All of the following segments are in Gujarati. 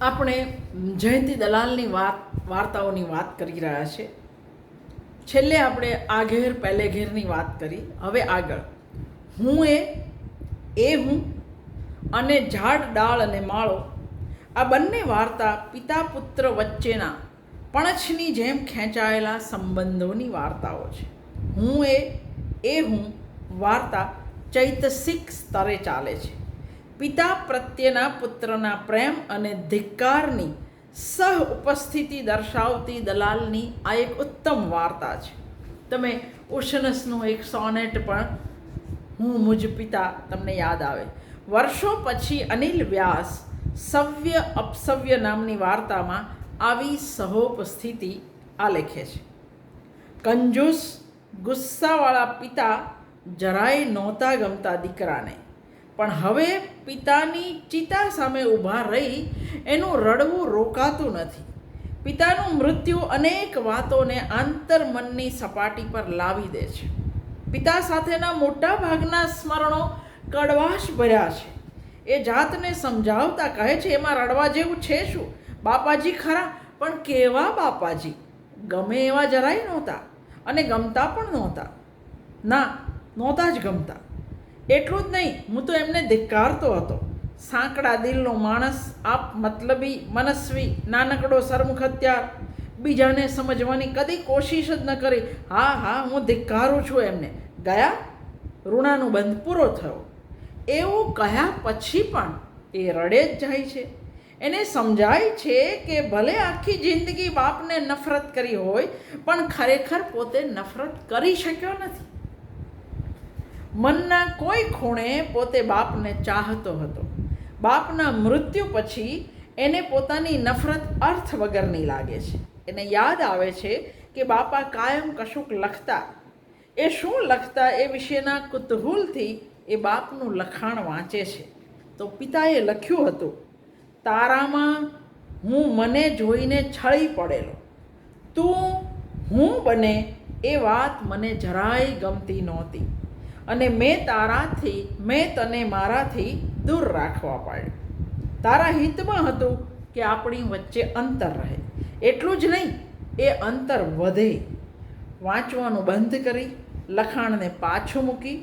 આપણે જયંતિ દલાલની વાત, વાર્તાઓની વાત કરી રહ્યા છે. છેલ્લે આપણે આ ઘેર, પહેલે ઘેરની વાત કરી. હવે આગળ. હું એ એ હું, અને ઝાડ, ડાળ અને માળો, આ બંને વાર્તા પિતા પુત્ર વચ્ચેના પણછની જેમ ખેંચાયેલા સંબંધોની વાર્તાઓ છે. હું એ એ હું વાર્તા ચૈતસિક સ્તરે ચાલે છે. પિતા પ્રત્યેના પુત્રના પ્રેમ અને ધિક્કારની સહ ઉપસ્થિતિ દર્શાવતી દલાલની આ એક ઉત્તમ વાર્તા છે. તમે ઓશનસનું એક સોનેટ પણ હું મુજ પિતા તમને યાદ આવે. વર્ષો પછી અનિલ વ્યાસ સવ્ય અપસવ્ય નામની વાર્તામાં આવી સહોપસ્થિતિ આલેખે છે. કંજૂસ ગુસ્સાવાળા પિતા જરાય નહોતા ગમતા દીકરાને. પણ હવે પિતાની ચિતા સામે ઊભા રહી, એનું રડવું રોકાતું નથી. પિતાનું મૃત્યુ અનેક વાતોને આંતરમનની સપાટી પર લાવી દે છે. પિતા સાથેના મોટા ભાગના સ્મરણો કડવાશ ભર્યા છે. એ જાતને સમજાવતા કહે છે, એમાં રડવા જેવું છે શું? બાપાજી ખરા, પણ કેવા બાપાજી? ગમે એવા જરાય નહોતા અને ગમતા પણ નહોતા. ના, નહોતા જ ગમતા. એટલું જ નહીં, હું તો એમને ધિક્કારતો હતો. સાંકડા દિલનો માણસ, આપ મતલબી મનસ્વી, નાનકડો સરમુખ હત્યાર બીજાને સમજવાની કદી કોશિશ જ ન કરી. હા હા, હું ધિક્કારું છું એમને. ગયા? ઋણાનું બંધ પૂરો થયો. એવું કહ્યા પછી પણ એ રડે જ જાય છે. એને સમજાય છે કે ભલે આખી જિંદગી બાપને નફરત કરી હોય, પણ ખરેખર પોતે નફરત કરી શક્યો નથી. મનના કોઈ ખૂણે પોતે બાપને ચાહતો હતો. બાપના મૃત્યુ પછી એને પોતાની નફરત અર્થ વગરની લાગે છે. એને યાદ આવે છે કે બાપા કાયમ કશુંક લખતા. એ શું લખતા એ વિશેના કુતૂહલથી એ બાપનું લખાણ વાંચે છે. તો પિતાએ લખ્યું હતું, તારામાં હું મને જોઈને છળી પડેલો. તું હું બને એ વાત મને જરાય ગમતી નહોતી. અને મેં તારાથી, મેં તને મારાથી દૂર રાખવા પાડ્યો. તારા હિતમાં હતું કે આપણી વચ્ચે અંતર રહે. એટલું જ નહીં, એ અંતર વધે. વાંચવાનું બંધ કરી, લખાણને પાછું મૂકી,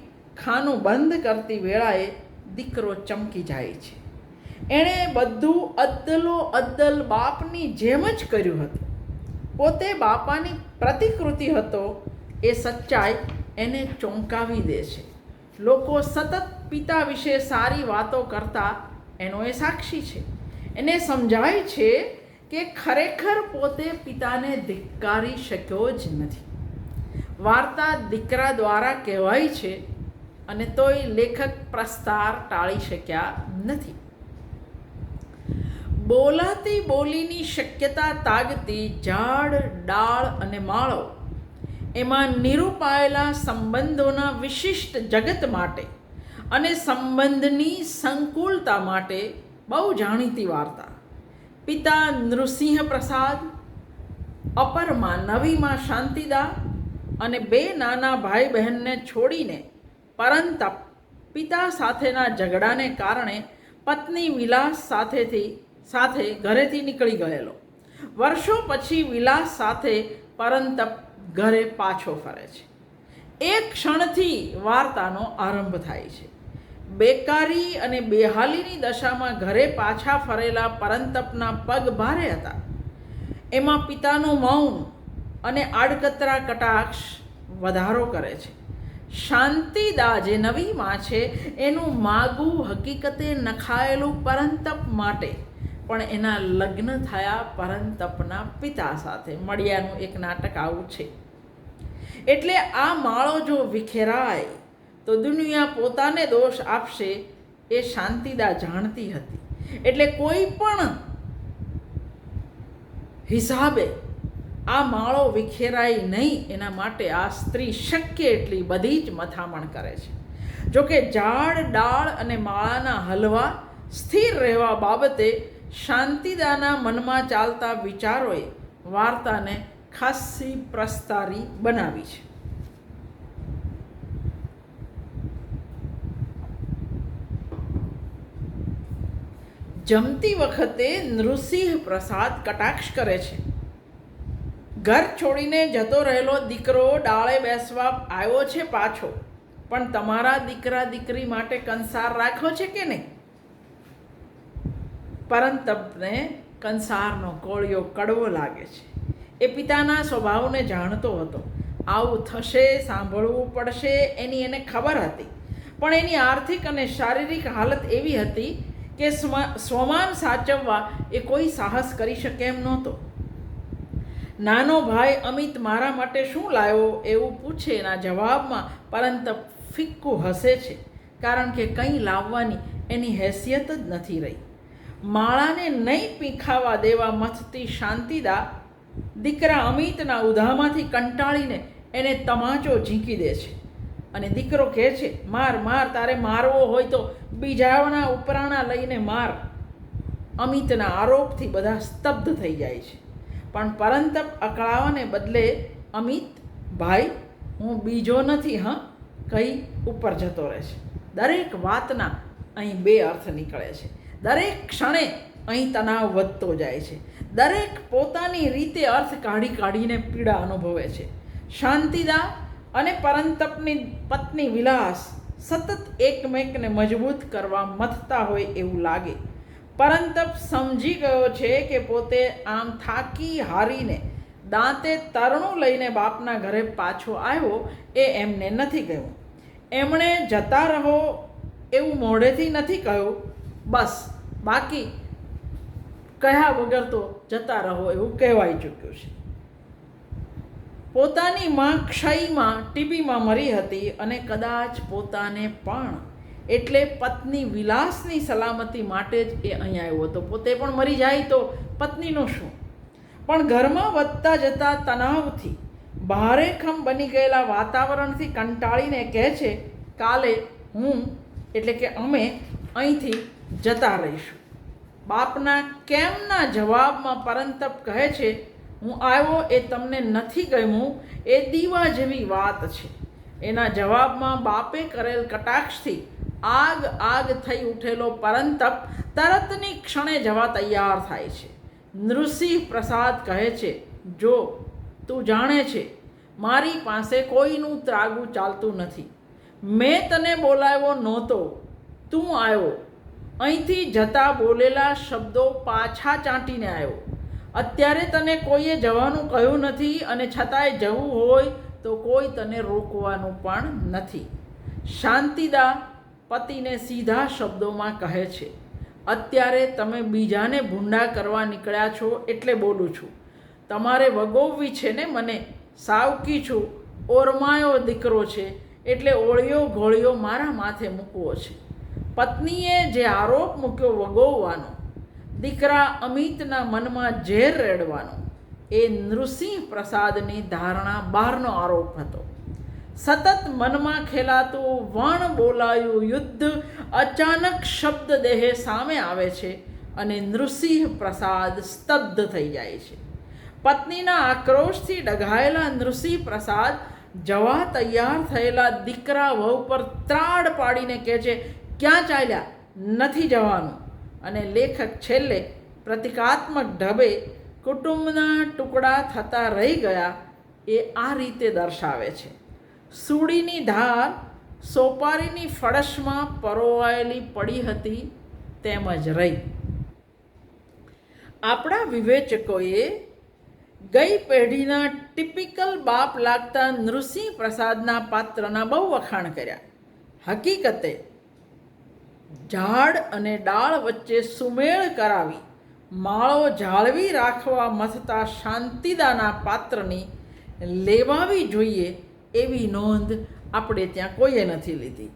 ખાનું બંધ કરતી વેળાએ દીકરો ચમકી જાય છે. એણે બધું અદ્દલો અદ્દલ બાપની જેમ જ કર્યું હતું. પોતે બાપાની પ્રતિકૃતિ હતો એ સચ્ચાઈ એને ચોંકાવી દે છે. લોકો સતત પિતા વિશે સારી વાતો કરતા એનો એ સાક્ષી છે. એને સમજાય છે કે ખરેખર પોતે પિતાને ધિક્કારી શક્યો જ નથી. વાર્તા દીકરા દ્વારા કહેવાય છે અને તોય લેખક પ્રસ્તાર ટાળી શક્યા નથી. બોલાતી બોલીની શક્યતા તાગતી ઝાડ ડાળ અને માળો એમાં નિરૂપાયેલા સંબંધોના વિશિષ્ટ જગત માટે અને સંબંધની સંકુલતા માટે બહુ જાણીતી વાર્તા. પિતા નૃસિંહ પ્રસાદ, અપરમાં નવીમાં શાંતિદા અને બે નાના ભાઈ બહેનને છોડીને પરંતપ પિતા સાથેના ઝઘડાને કારણે પત્ની વિલાસ સાથેથી સાથે ઘરેથી નીકળી ગયેલો. વર્ષો પછી વિલાસ સાથે પરંતપ ઘરે પાછો ફરે છે. એક ક્ષણથી વાર્તાનો આરંભ થાય છે. બેકારી અને બેહાલીની દશામાં ઘરે પાછા ફરેલા પરંતપના પગ ભારે હતા. એમાં પિતાનું મૌન અને આડકતરા કટાક્ષ વધારો કરે છે. શાંતિદા જે નવી માં છે, એનું માગું હકીકતે નખાયેલું પરંતપ માટે પણ એના લગ્ન થયા પરંતપના પિતા સાથે. મળ્યાનું એક નાટક આવું છે. એટલે આ માળો જો વિખેરાય, તો દુનિયા પોતાને દોષ આપશે એ શાંતિદા જાણતી હતી. એટલે કોઈ પણ હિસાબે આ માળો વિખેરાય નહીં, એના માટે આ સ્ત્રી શક્ય એટલી બધી જ મથામણ કરે છે. જોકે ઝાડ, ડાળ અને માળાના હલવા સ્થિર રહેવા બાબતે શાંતિદાના મનમાં ચાલતા વિચારોએ વાર્તાને ખાસ્સી પ્રસ્તારી બનાવી છે. જમતી વખતે નૃસિંહ પ્રસાદ કટાક્ષ કરે છે. ઘર છોડીને જતો રહેલો દીકરો ડાળે બેસવા આવ્યો છે પાછો. પણ તમારા દીકરા દીકરી માટે કંસાર રાખ્યો છે કે નહીં? પરંતપને કંસારનો કોળિયો કડવો લાગે છે. એ પિતાના સ્વભાવને જાણતો હતો. આવું થશે, સાંભળવું પડશે એની એને ખબર હતી. પણ એની આર્થિક અને શારીરિક હાલત એવી હતી કે સ્વ- સ્વમાન સાચવવા એ કોઈ સાહસ કરી શકે એમ નહોતો. નાનો ભાઈ અમિત મારા માટે શું લાવ્યો એવું પૂછે એના જવાબમાં પરંતુ ફિક્કું હસે છે. કારણ કે કંઈ લાવવાની એની હેસિયત જ નથી રહી. માળાને નહીં પીખાવા દેવા મથતી શાંતિદા દીકરા અમિતના ઉધામાંથી કંટાળીને એને તમાચો ઝીંકી દે છે. અને દીકરો કહે છે, માર માર, તારે મારવો હોય તો બીજાના ઉપરાણા લઈને માર. અમિતના આરોપથી બધા સ્તબ્ધ થઈ જાય છે. પણ પરંતપ અકળાવાને બદલે અમિત, ભાઈ, હું બીજો નથી, હા? કઈ ઉપર જતો રહે છે. દરેક વાતના અહીં બે અર્થ નીકળે છે. દરેક ક્ષણે અહીં તણાવ વધતો જાય છે. દરેક પોતાની રીતે અર્થ કાઢી કાઢીને પીડા અનુભવે છે. શાંતિદા અને પરંતપની પત્ની વિલાસ સતત એકમેકને મજબૂત કરવા મથતા હોય એવું લાગે. પરંતપ સમજી ગયો છે કે પોતે આમ થાકી હારીને દાંતે તરણું લઈને બાપના ઘરે પાછો આવ્યો એ એમને નથી કહ્યું એમણે જતા રહો એવું મોઢેથી નથી કહ્યું. બસ. બાકી કહ્યા વગર તો જતા રહો એવું કહેવાઈ ચૂક્યું છે. પોતાની માં ક્ષયમાં ટીબીમાં મરી હતી અને કદાચ પોતાને પણ એટલે પત્ની વિલાસની સલામતી માટે જ એ અહીં આવ્યો હતો. પોતે પણ મરી જાય તો પત્નીનું શું? પણ ઘરમાં વધતા જતા તણાવથી ભારેખમ બની ગયેલા વાતાવરણથી કંટાળીને કહે છે, કાલે હું, એટલે કે અમે અહીંથી જતા રહીશું. બાપના કેમના જવાબમાં પરંતપ કહે છે, હું આવ્યો એ તમને નથી ગમ્યું, એ દીવા જેવી વાત છે. એના જવાબમાં બાપે કરેલ કટાક્ષથી આગ આગ થઈ ઉઠેલો પરંતપ તરતની ક્ષણે જવા તૈયાર થાય છે. નૃસિંહ પ્રસાદ કહે છે, જો, તું જાણે છે, મારી પાસે કોઈનું ત્રાગું ચાલતું નથી. મેં તને બોલાવ્યો નહોતો, તું આવ્યો. અહીંથી જતા બોલેલા શબ્દો પાછા ચાંટીને આવ્યો. અત્યારે તને કોઈએ જવાનું કહ્યું નથી અને છતાંય જવું હોય તો કોઈ તને રોકવાનું પણ નથી. શાંતિદા પતિને સીધા શબ્દોમાં કહે છે, અત્યારે તમે બીજાને ભૂંડા કરવા નીકળ્યા છો એટલે બોલું છું. તમારે વગોવવી છે ને મને? સાવકી છું. ઓરમાયો દીકરો છે એટલે ઓળિયો ઘોળિયો મારા માથે મૂકવો છે. પત્નીએ જે આરોપ મૂક્યો વગોવવાનો, દીકરા અમિતના મનમાં ઝેર રેડવાનો, એ નૃસિંહ પ્રસાદની ધારણા બહારનો આરોપ હતો. સતત મનમાં ખેલાતું વણ બોલાયું યુદ્ધ અચાનક શબ્દ દેહે સામે આવે છે અને નૃસિંહ પ્રસાદ સ્તબ્ધ થઈ જાય છે. પત્નીના આક્રોશથી ડઘાયેલા નૃસિંહ પ્રસાદ જવા તૈયાર થયેલા દીકરા વહુ પર ત્રાડ પાડીને કહે છે ક્યાં ચાલ્યા? નથી જવાનું. અને લેખક છેલ્લે પ્રતિકાત્મક ઢબે કુટુંબના ટુકડા થતા રહી ગયા એ આ રીતે દર્શાવે છે. સૂડીની ધાર સોપારીની ફળશમાં પરોવાયેલી પડી હતી તેમજ રહી. આપણા વિવેચકોએ ગઈ પેઢીના ટિપિકલ બાપ લાગતા નૃસિંહ પ્રસાદના પાત્રના બહુ વખાણ કર્યા. હકીકતે ઝાડ અને ડાળ વચ્ચે સુમેળ કરાવી. માળો જાળવી રાખવા મથતા શાંતિદાના પાત્રની લેવાવી જોઈએ એવી નોંધ આપણે ત્યાં કોઈએ નથી લીધી.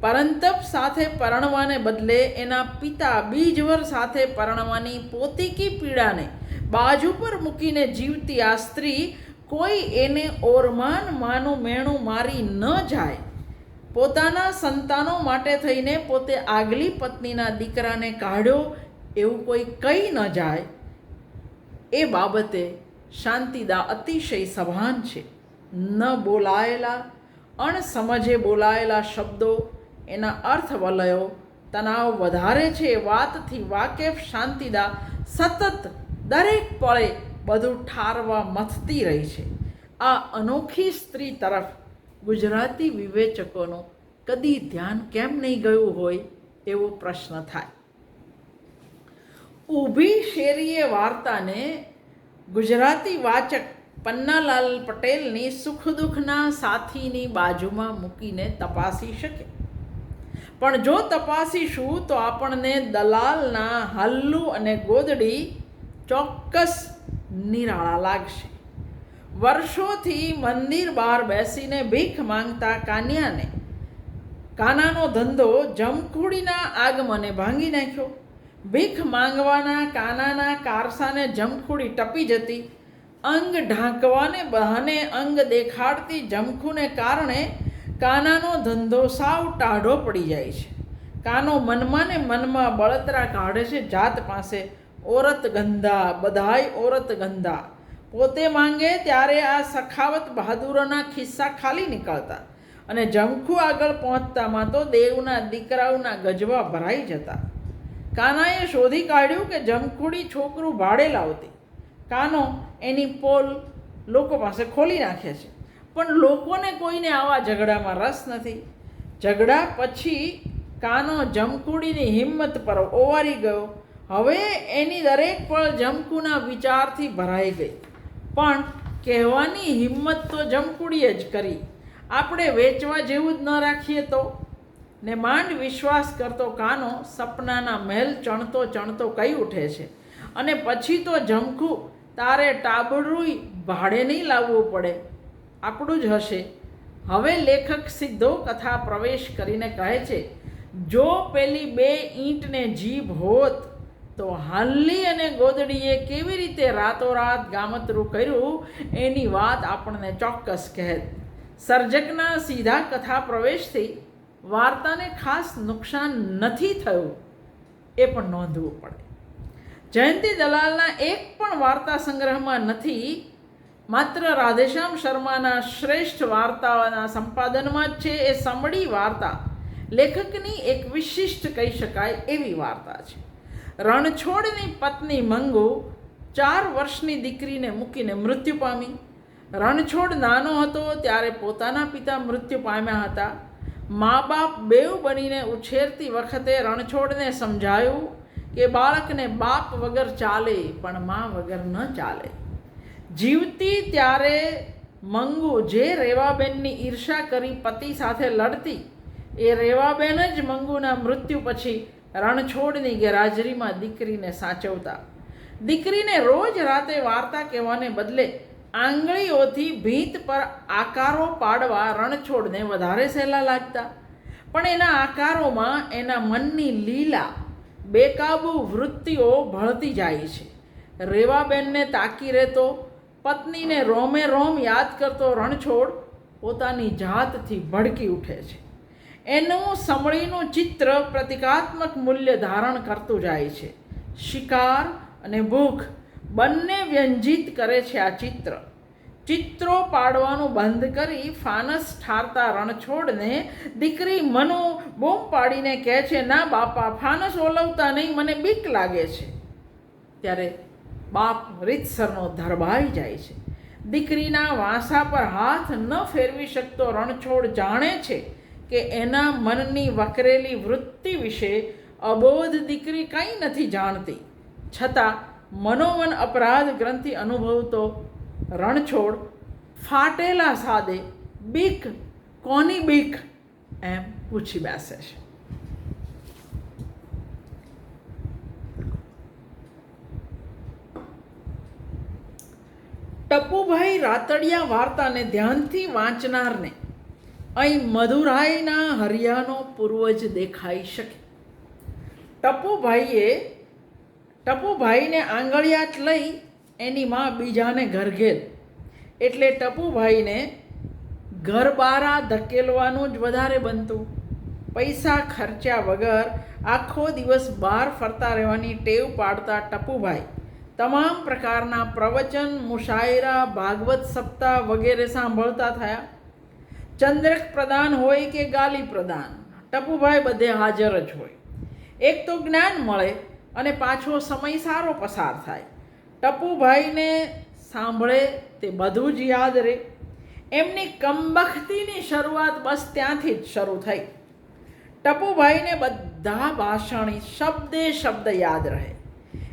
પરંતપ સાથે પરણવાને બદલે એના પિતા બીજવર સાથે પરણવાની પોતીકી પીડાને બાજુ પર મૂકીને જીવતી આ સ્ત્રી કોઈ એને ઓરમાન માનું મેણું મારી ન જાય. પોતાના સંતાનો માટે થઈને પોતે આગલી પત્નીના દીકરાને કાઢ્યો, એવું કોઈ કહી ન જાય. એ બાબતે શાંતિદા અતિશય સભાન છે. ન બોલાયેલા, અણસમજે બોલાયેલા શબ્દો, એના અર્થ વલયો તણાવ વધારે છે. વાતથી વાકેફ શાંતિદા સતત દરેક પળે બધું ઠારવા મથતી રહી છે. આ અનોખી સ્ત્રી તરફ ગુજરાતી વિવેચકોનું કદી ધ્યાન કેમ નહીં ગયું હોય એવો પ્રશ્ન થાય. ઊભી શેરીએ વાર્તાને ગુજરાતી વાચક પન્નાલાલ પટેલની સુખ દુઃખના સાથીની બાજુમાં મૂકીને તપાસી શકે. પણ જો તપાસીશું તો આપણને દલાલના હલ્લુ અને ગોદડી ચોક્કસ નિરાળા લાગશે. વર્ષોથી મંદિર બહાર બેસીને ભીખ માંગતા કાન્યાને. કાનાનો ધંધો જમખુડીના આગમને ભાંગી નાખ્યો. ભીખ માંગવાના કાનાના કારસાને જમખુડી ટપી જતી. અંગ ઢાંકવાને બહાને અંગ દેખાડતી જમખુને કારણે કાનાનો ધંધો સાવ ટાઢો પડી જાય છે. કાનો મનમાં ને મનમાં બળતરા કાઢે છે જાત પાસે. ઓરત ગંધા, બધાય ઓરત ગંધા. પોતે માંગે ત્યારે આ સખાવત બહાદુરોના ખિસ્સા ખાલી નીકળતા અને જમખું આગળ પહોંચતામાં તો દેવના દીકરાઓના ગજવા ભરાઈ જતા. કાનાએ શોધી કાઢ્યું કે જમખુડી છોકરું ભાડે લાવતી. કાનો એની પોલ લોકો પાસે ખોલી નાખે છે. પણ લોકોને કોઈને આવા ઝઘડામાં રસ નથી. ઝઘડા પછી કાનો જમકુડીની હિંમત પર ઓવારી ગયો. હવે એની દરેક પળ જમકુના વિચારથી ભરાઈ ગઈ. પણ કહેવાની હિંમત તો જમકુડીએ જ કરી. આપણે વેચવા જેવું જ ન રાખીએ તો? ને માંડ વિશ્વાસ કરતો કાનો સપનાના મહેલ ચણતો ચણતો કહી ઉઠે છે? અને પછી તો જમખું તારે ટાબડું ભાડે નહીં લાવવું પડે. આપણું જ હશે. હવે લેખક સીધો કથા પ્રવેશ કરીને કહે છે, જો પેલી બે ઈંટને જીભ હોત તો હાલની અને ગોદડીએ કેવી રીતે રાતોરાત ગામતરું કર્યું, એની વાત આપણને ચોક્કસ કહેત સર્જકના સીધા કથા પ્રવેશથી વાર્તાને ખાસ નુકસાન નથી થયું, એ પણ નોંધવું પડે. જયંતી દલાલના એક પણ વાર્તા સંગ્રહમાં નથી, માત્ર રાધેશ્યામ શર્માના શ્રેષ્ઠ વાર્તાઓના સંપાદનમાં જ છે, એ સાંભળી વાર્તા લેખકની એક વિશિષ્ટ કહી શકાય એવી વાર્તા છે. રણછોડની પત્ની મંગુ ચાર વર્ષની દીકરીને મૂકીને મૃત્યુ પામી. રણછોડ નાનો હતો ત્યારે પોતાના પિતા મૃત્યુ પામ્યા હતા. મા બાપ બેવ બનીને ઉછેરતી વખતે રણછોડને સમજાયું કે બાળકને બાપ વગર ચાલે, પણ મા વગર ન ચાલે. જીવતી ત્યારે મંગુ જે રેવાબેનની ઈર્ષા કરી પતિ સાથે લડતી, એ રેવાબેન જ મંગુના મૃત્યુ પછી રણછોડની ગેરહાજરીમાં દીકરીને સાચવતા. દીકરીને રોજ રાતે વાર્તા કહેવાને બદલે આંગળીઓથી ભીંત પર આકારો પાડવા રણછોડને વધારે સહેલા લાગતા. પણ એના આકારોમાં એના મનની લીલા, બેકાબુ વૃત્તિઓ ભળતી જાય છે. રેવાબેનને તાકી રહેતો, પત્નીને રોમે રોમ યાદ કરતો રણછોડ પોતાની જાતથી ભડકી ઉઠે છે. એનું સમળીનું ચિત્ર પ્રતિકાત્મક મૂલ્ય ધારણ કરતું જાય છે. શિકાર અને ભૂખ બંને વ્યંજિત કરે છે આ ચિત્ર. ચિત્રો પાડવાનું બંધ કરી ફાનસ ઠારતા રણછોડને દીકરી મનુ બૂમ પાડીને કહે છે, ના બાપા, ફાનસ ઓલવતા નહીં, મને બીક લાગે છે. ત્યારે બાપ રીતસરનો ધરબાઈ જાય છે. દીકરીના વાંસા પર હાથ ન ફેરવી શકતો રણછોડ જાણે છે કે એના મનની વકરેલી વૃત્તિ વિશે અબોધ દીકરી કંઈ નથી જાણતી. છતાં મનોમન અપરાધ ગ્રંથિ અનુભવતો રણછોડ ફાટેલા સાદે બીક, કોની બીક? એમ પૂછી બેસે છે. ટપુભાઈ રાતડિયા વાર્તાને ધ્યાનથી વાંચનારને અહીં મધુરાઈના હરિયાનો પૂર્વજ દેખાઈ શકે. ટપુભાઈએ ટપુભાઈને આંગળિયાત લઈ એની માં બીજાને ઘરઘેર. એટલે ટપુભાઈને ઘર બારા ધકેલવાનું જ વધારે બનતું. પૈસા ખર્ચ્યા વગર આખો દિવસ બહાર ફરતા રહેવાની ટેવ પાડતા ટપુભાઈ. તમામ પ્રકારના પ્રવચન, મુશાયરા, ભાગવત સપ્તાહ વગેરે સાંભળતા થયા. ચંદ્રક પ્રદાન હોય કે ગાલી પ્રદાન? ટપુભાઈ બધે હાજર જ હોય. એક તો જ્ઞાન મળે અને પાછો સમય સારો પસાર થાય. ટપુભાઈને સાંભળે તે બધું જ યાદ રહે. એમની કમબખતીની શરૂઆત બસ ત્યાંથી જ શરૂ થઈ. ટપુભાઈને બધા ભાષણ શબ્દે શબ્દ યાદ રહે.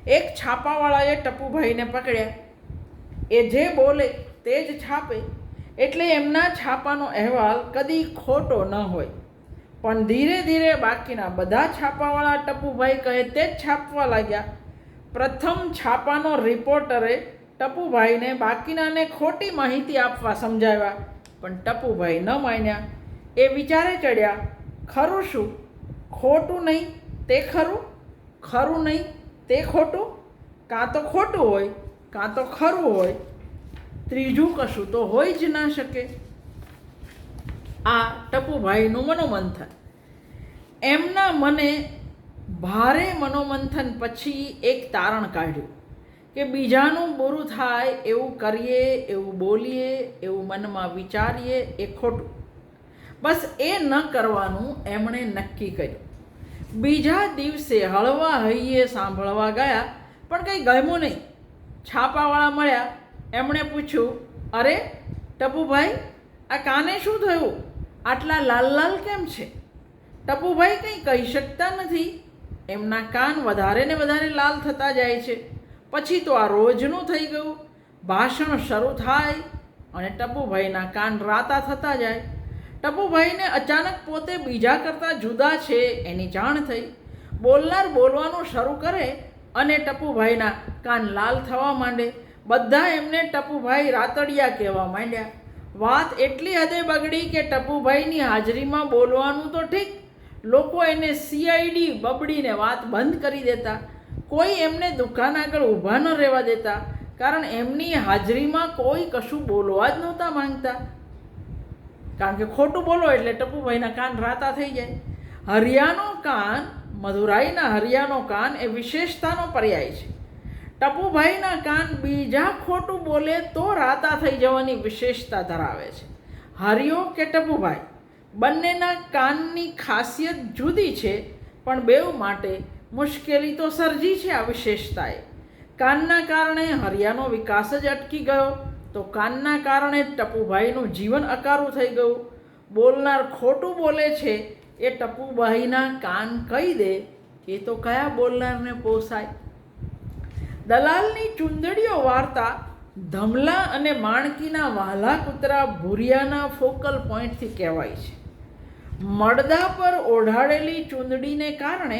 એક છાપાવાળાએ ટપુભાઈને પકડ્યા. એ જે બોલે તે જ છાપે. એટલે એમના છાપાનો અહેવાલ કદી ખોટો ન હોય. પણ ધીરે ધીરે બાકીના બધા છાપાવાળા ટપુભાઈ કહે તે જ છાપવા લાગ્યા. પ્રથમ છાપાનો રિપોર્ટરે ટપુભાઈને બાકીનાને ખોટી માહિતી આપવા સમજાવ્યા. પણ ટપુભાઈ ન માન્યા. એ વિચારે ચડ્યા, ખરું શું? ખોટું નહીં તે ખરું? ખરું નહીં તે ખોટું? કાં તો ખોટું હોય, કાં તો ખરું હોય. ત્રીજું કશું તો હોય જ ના શકે. આ ટપુભાઈનું મનોમંથન. એમના મને ભારે મનોમંથન પછી એક તારણ કાઢ્યું કે બીજાનું બોરું થાય એવું કરીએ, એવું બોલીએ, એવું મનમાં વિચારીએ એ ખોટું. બસ એ ન કરવાનું એમણે નક્કી કર્યું. બીજા દિવસે હળવા હૈયે સાંભળવા ગયા, પણ કંઈ ગમ્યું નહીં. છાપાવાળા મળ્યા એમણે પૂછ્યું, અરે, ટપુભાઈ, આ કાને શું થયું? આટલા લાલ લાલ કેમ છે? ટપુભાઈ કંઈ કહી શકતા નથી. એમના કાન વધારે ને વધારે લાલ થતા જાય છે. પછી તો આ રોજનું થઈ ગયું. ભાષણ શરૂ થાય અને ટપુભાઈના કાન રાતા થતા જાય. ટપુભાઈને અચાનક પોતે બીજા કરતાં જુદા છે એની જાણ થઈ. બોલનાર બોલવાનું શરૂ કરે અને ટપુભાઈના કાન લાલ થવા માંડે. બધા એમને ટપુભાઈ રાતડિયા કહેવા માંડ્યા. વાત એટલી હદે બગડી કે ટપુભાઈની હાજરીમાં બોલવાનું તો ઠીક, લોકો એને સીઆઈડી બબડીને વાત બંધ કરી દેતા. કોઈ એમને દુકાન આગળ ઊભા ન રહેવા દેતા, કારણ એમની હાજરીમાં કોઈ કશું બોલવા જ નહોતા માંગતા. કારણ કે ખોટું બોલો એટલે ટપુભાઈના કાન રાતા થઈ જાય. હરિયાનો કાન, મધુરાઈના હરિયાનો કાન એ વિશેષતાનો પર્યાય છે. ટપુભાઈના કાન બીજા ખોટું બોલે તો રાતા થઈ જવાની વિશેષતા ધરાવે છે. હરિયો કે ટપુભાઈ? બંનેના કાનની ખાસિયત જુદી છે, પણ બેઉ માટે મુશ્કેલી તો સર્જી છે આ વિશેષતાએ. કાનના કારણે હરિયાનો વિકાસ જ અટકી ગયો, તો કાનના કારણે ટપુભાઈનું જીવન અકારું થઈ ગયું. બોલનાર ખોટું બોલે છે, એ ટપુભાઈના કાન કહી દે, એ તો કયા બોલનારને પોસાય? દલાલની ચુંદડીઓ વાર્તા ધમલા અને માણકીના વાલા કૂતરા ભૂરિયાના ફોકલ પોઈન્ટથી કહેવાય છે. મડદા પર ઓઢાડેલી ચૂંદડીને કારણે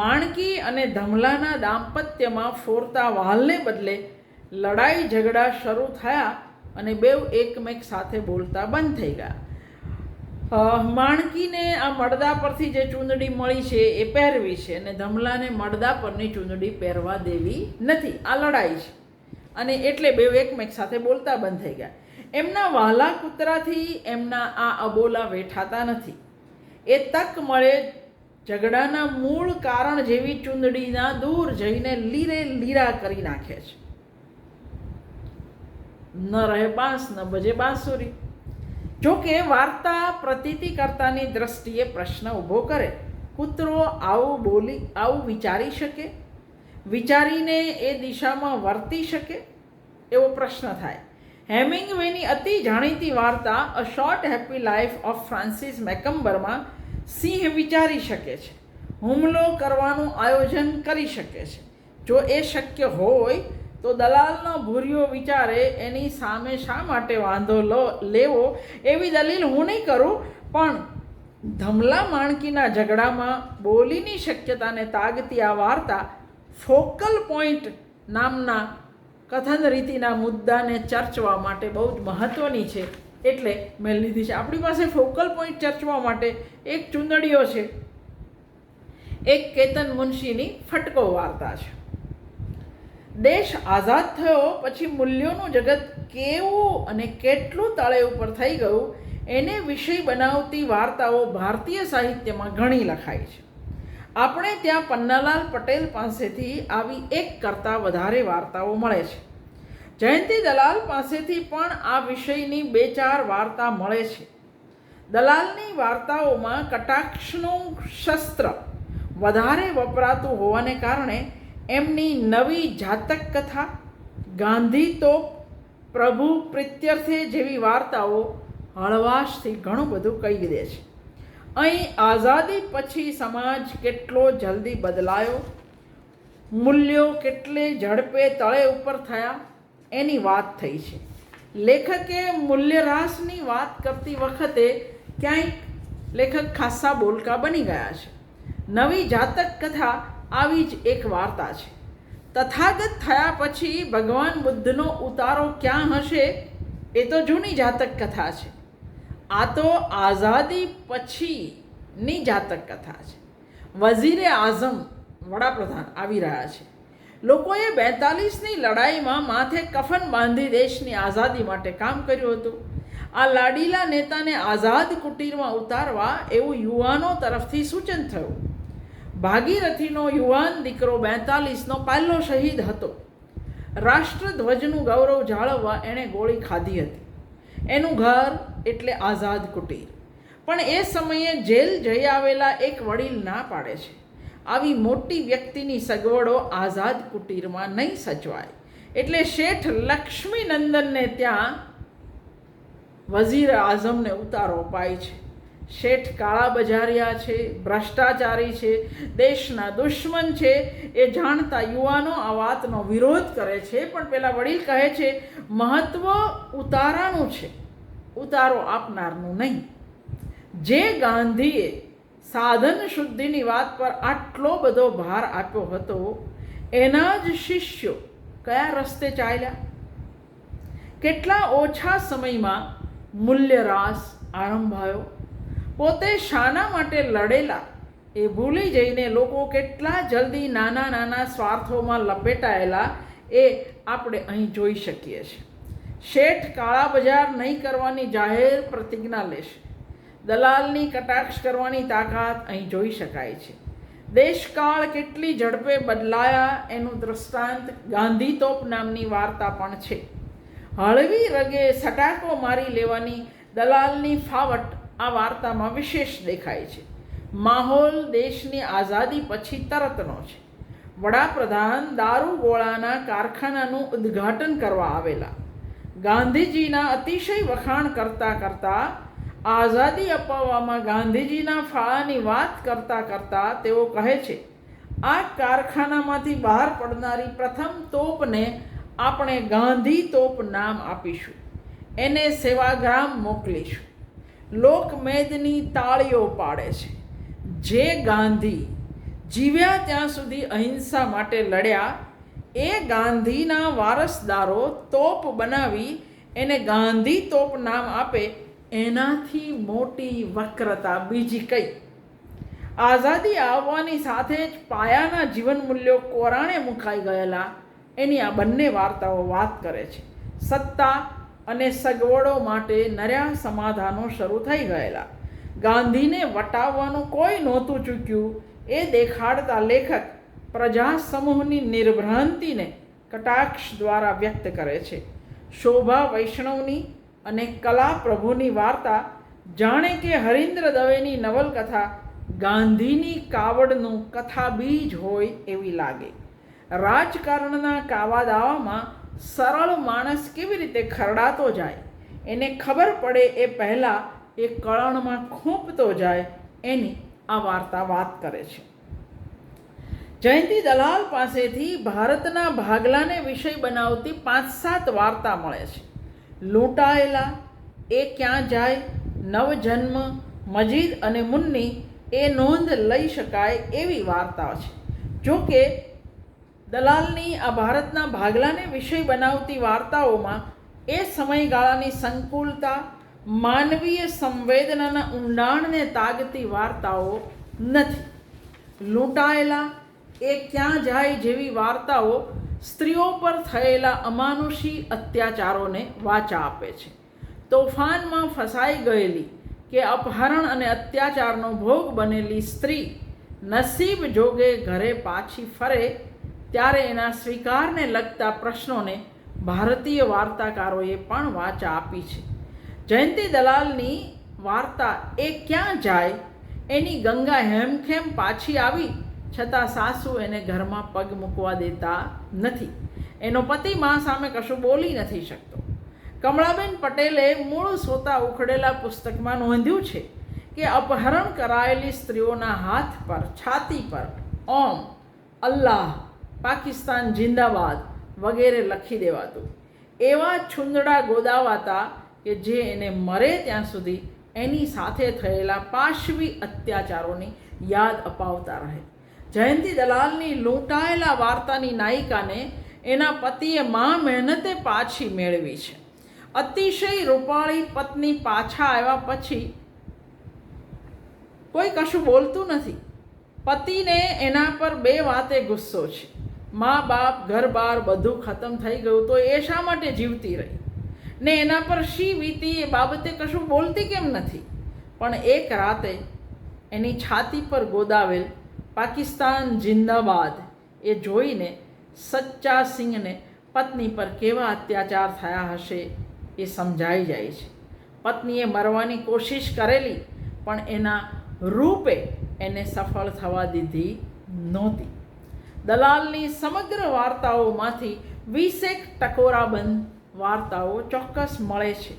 માણકી અને ધમલાના દાંપત્યમાં ફોરતા વાલને બદલે લડાઈ ઝઘડા શરૂ થયા અને બેવ એકમેક સાથે બોલતા બંધ થઈ ગયા. માણકીને આ મડદા પરથી જે ચૂંદડી મળી છે એ પહેરવી છે અને ધમલાને મડદા પરની ચૂંદડી પહેરવા દેવી નથી. આ લડાઈ છે. અને એટલે બે એકમેક સાથે બોલતા બંધ થઈ ગયા. એમના વહાલા કૂતરાથી એમના આ અબોલા વેઠાતા નથી. એ તક મળે ઝઘડાના મૂળ કારણ જેવી ચૂંદડીના દૂર જઈને લીરે લીરા કરી નાખે છે. ન રહે બાંસ, ન બજે બાંસુરી. જો કે વાર્તા પ્રતીતિકર્તાની દ્રષ્ટિએ પ્રશ્ન ઊભો કરે. કૂતરો આવું બોલી, આવું વિચારી શકે? વિચારીને એ દિશામાં વર્તી શકે? એવો પ્રશ્ન થાય. હેમિંગવેની અતિ જાણીતી વાર્તા a short happy life of Francis મેકમ્બરમાં સિંહ વિચારી શકે છે. હુમલો કરવાનું આયોજન કરી શકે છે. જો એ શક્ય હોય તો દલાલનો ભૂર્યો વિચારે, એની સામે શા માટે વાંધો લો, લેવો? એવી દલીલ હું નહીં કરું, પણ ધમલા માણકીના ઝઘડામાં બોલીની શક્યતાને તાગતી આ વાર્તા ફોકલ પોઈન્ટ નામના કથન રીતિના મુદ્દાને ચર્ચવા માટે બહુ જ મહત્ત્વની છે. એટલે મેં લીધી છે. આપણી પાસે ફોકલ પોઈન્ટ ચર્ચવા માટે એક ચુંદડીઓ છે. એક કેતન મુનશીની ફટકો વાર્તા છે. દેશ આઝાદ થયો, પછી મૂલ્યોનું જગત કેવું અને કેટલું તળે ઉપર થઈ ગયું, એને વિષય બનાવતી વાર્તાઓ ભારતીય સાહિત્યમાં ઘણી લખાય છે. આપણે ત્યાં પન્નાલાલ પટેલ પાસેથી આવી એક કરતાં વધારે વાર્તાઓ મળે છે. જયંતી દલાલ પાસેથી પણ આ વિષયની બે ચાર વાર્તા મળે છે. દલાલની વાર્તાઓમાં કટાક્ષનું શસ્ત્ર વધારે વપરાતું હોવાને કારણે એમની નવી જાતક કથા, ગાંધી તો પ્રભુ પ્રિત્યર્થે જેવી વાર્તાઓ હળવાશથી ઘણું બધું કહી દે છે. અહીં આઝાદી પછી સમાજ કેટલો જલ્દી બદલાયો, મૂલ્યો કેટલે ઝડપે તળે ઉપર થયા, એની વાત થઈ છે. લેખકે મૂલ્યરાસની વાત કરતી વખતે ક્યાંક લેખક ખાસ્સા બોલકા બની ગયા છે. નવી જાતક કથા આવી જ એક વાર્તા છે. તથાગત થયા પછી ભગવાન બુદ્ધનો ઉતારો ક્યાં હશે એ તો જૂની જાતક કથા છે. આ તો આઝાદી પછીની જાતક કથા છે. વઝીરે આઝમ વડાપ્રધાન આવી રહ્યા છે. લોકોએ બેતાલીસની લડાઈમાં માથે કફન બાંધી દેશની આઝાદી માટે કામ કર્યું હતું. આ લાડીલા નેતાને આઝાદ કુટીરમાં ઉતારવા એવું યુવાનો તરફથી સૂચન થયું. ભાગીરથીનો યુવાન દીકરો બેતાલીસનો પહેલો શહીદ હતો. રાષ્ટ્રધ્વજનું ગૌરવ જાળવવા એણે ગોળી ખાધી હતી. એનું ઘર એટલે આઝાદ કુટીર. પણ એ સમયે જેલ જઈ આવેલા એક વડીલ ના પાડે છે. આવી મોટી વ્યક્તિની સગવડો આઝાદ કુટીરમાં નહીં સચવાય. એટલે શેઠ લક્ષ્મીનંદનને ત્યાં વઝીર આઝમને ઉતારો અપાય છે. શેઠ કાળા બજારિયા છે, ભ્રષ્ટાચારી છે, દેશના દુશ્મન છે, એ જાણતા યુવાનો આ વાતનો વિરોધ કરે છે. પણ પેલા વડીલ કહે છે, મહત્વ ઉતારાનું છે, ઉતારો આપનારનું નહીં. જે ગાંધીએ સાધન શુદ્ધિની વાત પર આટલો બધો ભાર આપ્યો હતો, એના જ શિષ્યો કયા રસ્તે ચાલ્યા? કેટલા ઓછા સમયમાં મૂલ્યરાસ આરંભાયો? પોતે શાના માટે લડેલા એ ભૂલી જઈને લોકો કેટલા જલ્દી નાના નાના સ્વાર્થોમાં લપેટાયેલા એ આપણે અહીં જોઈ શકીએ છીએ. શેઠ કાળા બજાર નહીં કરવાની જાહેર પ્રતિજ્ઞા લેશે દલાલની કટાક્ષ કરવાની તાકાત અહીં જોઈ શકાય છે. દેશકાળ કેટલી ઝડપે બદલાયા એનું દૃષ્ટાંત ગાંધી તોપ નામની વાર્તા પણ છે. હળવી રગે સટાકો મારી લેવાની દલાલની ફાવટ આ વાર્તામાં વિશેષ દેખાય છે. માહોલ દેશની આઝાદી પછી તરતનો છે. વડાપ્રધાન દારૂ ગોળાના કારખાનાનું ઉદ્ઘાટન કરવા આવેલા. ગાંધીજીના અતિશય વખાણ કરતાં કરતાં, આઝાદી અપાવવામાં ગાંધીજીના ફાળાની વાત કરતાં કરતાં તેઓ કહે છે, આ કારખાનામાંથી બહાર પડનારી પ્રથમ તોપને આપણે ગાંધી તોપ નામ આપીશું. એને સેવાગ્રામ મોકલીશું. લોકમેદની તાળીઓ પાડે છે. જે ગાંધી જીવ્યા ત્યાં સુધી અહિંસા માટે લડ્યા, એ ગાંધીના વારસદારો તોપ બનાવી, એને ગાંધી તોપ નામ આપે, એનાથી મોટી વક્રતા બીજી કઈ? આઝાદી આવવાની સાથે જ પાયાના જીવન મૂલ્યો કોરાણે મુકાઈ ગયેલા, એની આ બંને વાર્તાઓ વાત કરે છે. સત્તા અને સગવડો માટે નર્યા સમાધાનો શરૂ થઈ ગયેલા. ગાંધીને વટાવવાનું કોઈ નહોતું ચૂક્યું. એ દેખાડતા લેખક પ્રજા સમૂહની નિર્ભ્રાંતિને કટાક્ષ દ્વારા વ્યક્ત કરે છે. શોભા વૈષ્ણવની અને કલા પ્રભુની વાર્તા જાણે કે હરીન્દ્ર દવેની નવલકથા ગાંધીની કાવડનું કથા બીજ હોય એવી લાગે. રાજકારણના કાવા દાવામાં સરળ માણસ કેવી રીતે ખરડાતો જાય? એને ખબર પડે એ પહેલાં એ કળણમાં ખૂંપતો જાય એની આ વાર્તા વાત કરે છે. જયંતી દલાલ પાસેથી ભારતના ભાગલાને વિષય બનાવતી પાંચ સાત વાર્તા મળે છે. લૂંટાયેલા, એ ક્યાં જાય, નવજન્મ, મજીદ અને મુન્ની એ નોંધ લઈ શકાય એવી વાર્તા છે. જો કે દલાલની આ ભારતના ભાગલાને વિષય બનાવતી વાર્તાઓમાં એ સમયગાળાની સંકુલતા, માનવીય સંવેદનાના ઊંડાણને તાગતી વાર્તાઓ નથી. લૂંટાયેલા એ ક્યાં જાય જેવી વાર્તાઓ સ્ત્રીઓ પર થયેલા અમાનુષી અત્યાચારોને વાચા આપે છે. તોફાનમાં ફસાઈ ગયેલી કે અપહરણ અને અત્યાચારનો ભોગ બનેલી સ્ત્રી નસીબ જોગે ઘરે પાછી ફરે ત્યારે એના સ્વીકારને લગતા પ્રશ્નોને ભારતીય વાર્તાકારોએ પણ વાચા આપી છે. જયંતી દલાલની વાર્તા એ ક્યાં જાય? એની ગંગા હેમખેમ પાછી આવી? છતાં સાસુ એને ઘરમાં પગ મૂકવા દેતા નથી. એનો પતિ મા સામે કશું બોલી નથી શકતો. કમળાબેન પટેલે મૂળ સોતા ઉખડેલા પુસ્તકમાં નોંધ્યું છે કે અપહરણ કરાયેલી સ્ત્રીઓના હાથ પર, છાતી પર ઓમ, અલ્લાહ પાકિસ્તાન જિંદાબાદ વગેરે લખી દેવાતું. એવા છુંદડા ગોદાવાતા કે જે એને મરે ત્યાં સુધી એની સાથે થયેલા પાશવી અત્યાચારોની યાદ અપાવતા રહે. જયંતી દલાલની લૂંટાયેલા વાર્તાની નાયિકાને એના પતિએ મા મહેનતે પાછી મેળવી છે. અતિશય રૂપાળી પત્ની પાછા આવ્યા પછી કોઈ કશું બોલતું નથી. પતિને એના પર બે વાતે ગુસ્સો છે. મા બાપ, ઘર બાર બધું ખતમ થઈ ગયું તો એ શા માટે જીવતી રહી? ને એના પર શી વીતી એ બાબતે કશું બોલતી કેમ નથી? પણ એક રાતે એની છાતી પર ગોદાવેલ પાકિસ્તાન જિંદાબાદ એ જોઈને સચ્ચા સિંહને પત્ની પર કેવા અત્યાચાર થયા હશે એ સમજાઈ જાય છે. પત્નીએ મરવાની કોશિશ કરેલી, પણ એના રૂપે એને સફળ થવા દીધી નહોતી. દલાલની સમગ્ર વાર્તાઓમાંથી વીસેક ટકોરાબંધ વાર્તાઓ ચોક્કસ મળે છે.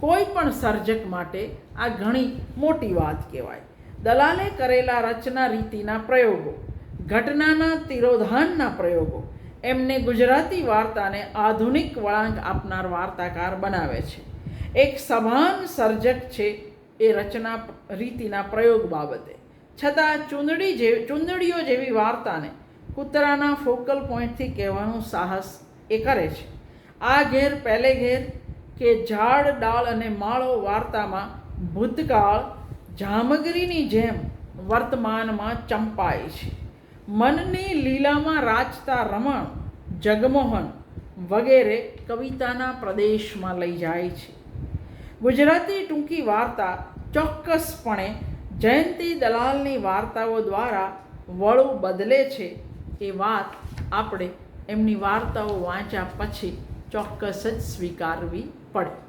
કોઈ પણ સર્જક માટે આ ઘણી મોટી વાત કહેવાય. દલાલે કરેલા રચના રીતિના પ્રયોગો, ઘટનાના તિરોધાનના પ્રયોગો, એમને ગુજરાતી વાર્તાને આધુનિક વળાંક આપનાર વાર્તાકાર બનાવે છે. એક સભાન સર્જક છે એ રચના રીતિના પ્રયોગ બાબતે. છતાં ચૂંદડી જે, ચૂંદડીઓ જેવી વાર્તાને કૂતરાના ફોકલ પોઈન્ટથી કહેવાનું સાહસ એ કરે છે. આ ઘેર પહેલે ઘેર કે ઝાડ, ડાળ અને માળો વાર્તામાં ભૂતકાળ જામગરીની જેમ વર્તમાનમાં ચંપાય છે. મનની લીલામાં રાચતા રમણ, જગમોહન વગેરે કવિતાના પ્રદેશમાં લઈ જાય છે. ગુજરાતી ટૂંકી વાર્તા ચોક્કસપણે જયંતી દલાલની વાર્તાઓ દ્વારા વળું બદલે છે એ વાત આપણે એમની વાર્તાઓ વાંચ્યા પછી ચોક્કસ જ સ્વીકારવી પડે.